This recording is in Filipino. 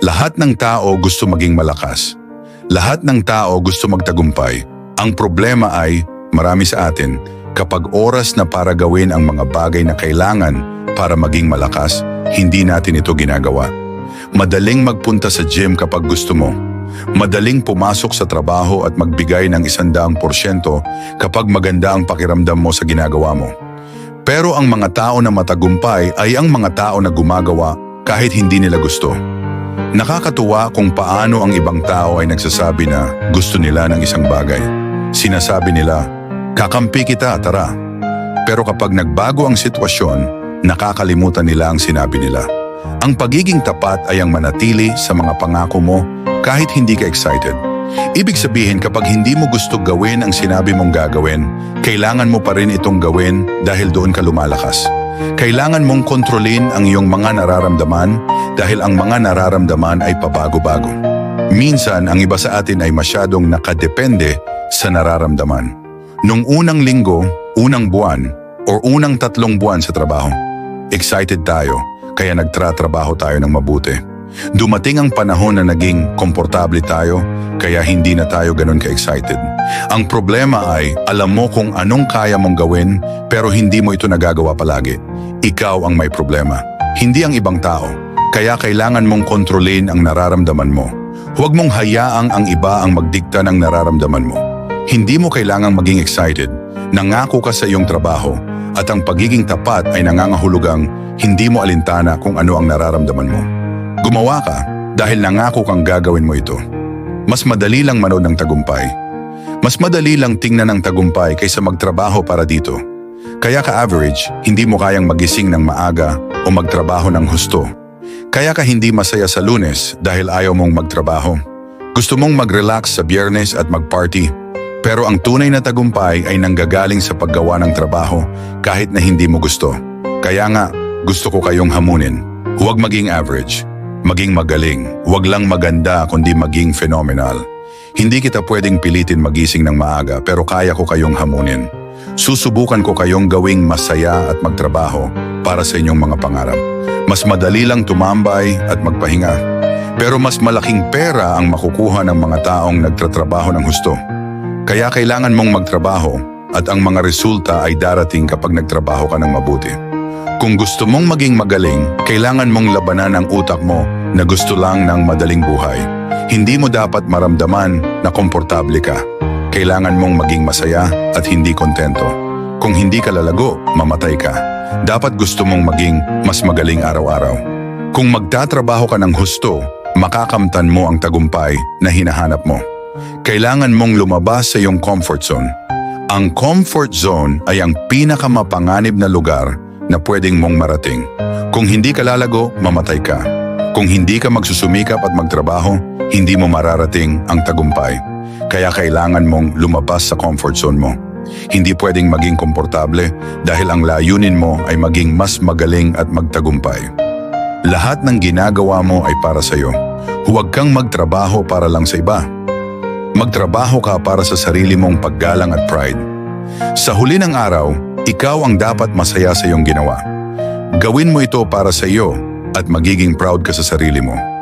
Lahat ng tao gusto maging malakas. Lahat ng tao gusto magtagumpay. Ang problema ay, marami sa atin, kapag oras na para gawin ang mga bagay na kailangan para maging malakas, hindi natin ito ginagawa. Madaling magpunta sa gym kapag gusto mo. Madaling pumasok sa trabaho at magbigay ng isandaang porsyento kapag maganda ang pakiramdam mo sa ginagawa mo. Pero ang mga tao na matagumpay ay ang mga tao na gumagawa kahit hindi nila gusto. Nakakatuwa kung paano ang ibang tao ay nagsasabi na gusto nila ng isang bagay. Sinasabi nila, kakampi kita, tara. Pero kapag nagbago ang sitwasyon, nakakalimutan nila ang sinabi nila. Ang pagiging tapat ay ang manatili sa mga pangako mo kahit hindi ka excited. Ibig sabihin kapag hindi mo gusto gawin ang sinabi mong gagawin, kailangan mo pa rin itong gawin dahil doon ka lumalakas. Kailangan mong kontrolin ang iyong mga nararamdaman dahil ang mga nararamdaman ay pabago-bago. Minsan, ang iba sa atin ay masyadong nakadepende sa nararamdaman. Nung unang linggo, unang buwan, o unang tatlong buwan sa trabaho, excited tayo, kaya nagtratrabaho tayo ng mabuti. Dumating ang panahon na naging komportable tayo, kaya hindi na tayo ganun ka-excited. Ang problema ay, alam mo kung anong kaya mong gawin, pero hindi mo ito nagagawa palagi. Ikaw ang may problema, hindi ang ibang tao. Kaya kailangan mong kontrolin ang nararamdaman mo. Huwag mong hayaang ang iba ang magdikta ng nararamdaman mo. Hindi mo kailangang maging excited. Nangako ka sa iyong trabaho at ang pagiging tapat ay nangangahulugang hindi mo alintana kung ano ang nararamdaman mo. Gumawa ka dahil nangako kang gagawin mo ito. Mas madali lang manood ng tagumpay. Mas madali lang tingnan ng tagumpay kaysa magtrabaho para dito. Kaya ka average, hindi mo kayang magising ng maaga o magtrabaho ng husto. Kaya ka hindi masaya sa lunes dahil ayaw mong magtrabaho. Gusto mong mag-relax sa biyernes at mag-party. Pero ang tunay na tagumpay ay nanggagaling sa paggawa ng trabaho kahit na hindi mo gusto. Kaya nga, gusto ko kayong hamunin. Huwag maging average. Maging magaling. Huwag lang maganda kundi maging phenomenal. Hindi kita pwedeng pilitin magising ng maaga pero kaya ko kayong hamunin. Susubukan ko kayong gawing masaya at magtrabaho para sa inyong mga pangarap. Mas madali lang tumambay at magpahinga. Pero mas malaking pera ang makukuha ng mga taong nagtatrabaho ng husto. Kaya kailangan mong magtrabaho at ang mga resulta ay darating kapag nagtrabaho ka ng mabuti. Kung gusto mong maging magaling, kailangan mong labanan ang utak mo na gusto lang ng madaling buhay. Hindi mo dapat maramdaman na komportable ka. Kailangan mong maging masaya at hindi kontento. Kung hindi ka lalago, mamatay ka. Dapat gusto mong maging mas magaling araw-araw. Kung magtatrabaho ka ng husto, makakamtan mo ang tagumpay na hinahanap mo. Kailangan mong lumabas sa iyong comfort zone. Ang comfort zone ay ang pinakamapanganib na lugar na pwedeng mong marating. Kung hindi ka lalago, mamatay ka. Kung hindi ka magsusumikap at magtrabaho, hindi mo mararating ang tagumpay. Kaya kailangan mong lumabas sa comfort zone mo. Hindi pwedeng maging komportable dahil ang layunin mo ay maging mas magaling at magtagumpay. Lahat ng ginagawa mo ay para sa iyo. Huwag kang magtrabaho para lang sa iba. Magtrabaho ka para sa sarili mong paggalang at pride. Sa huli ng araw, ikaw ang dapat masaya sa iyong ginawa. Gawin mo ito para sa iyo at magiging proud ka sa sarili mo.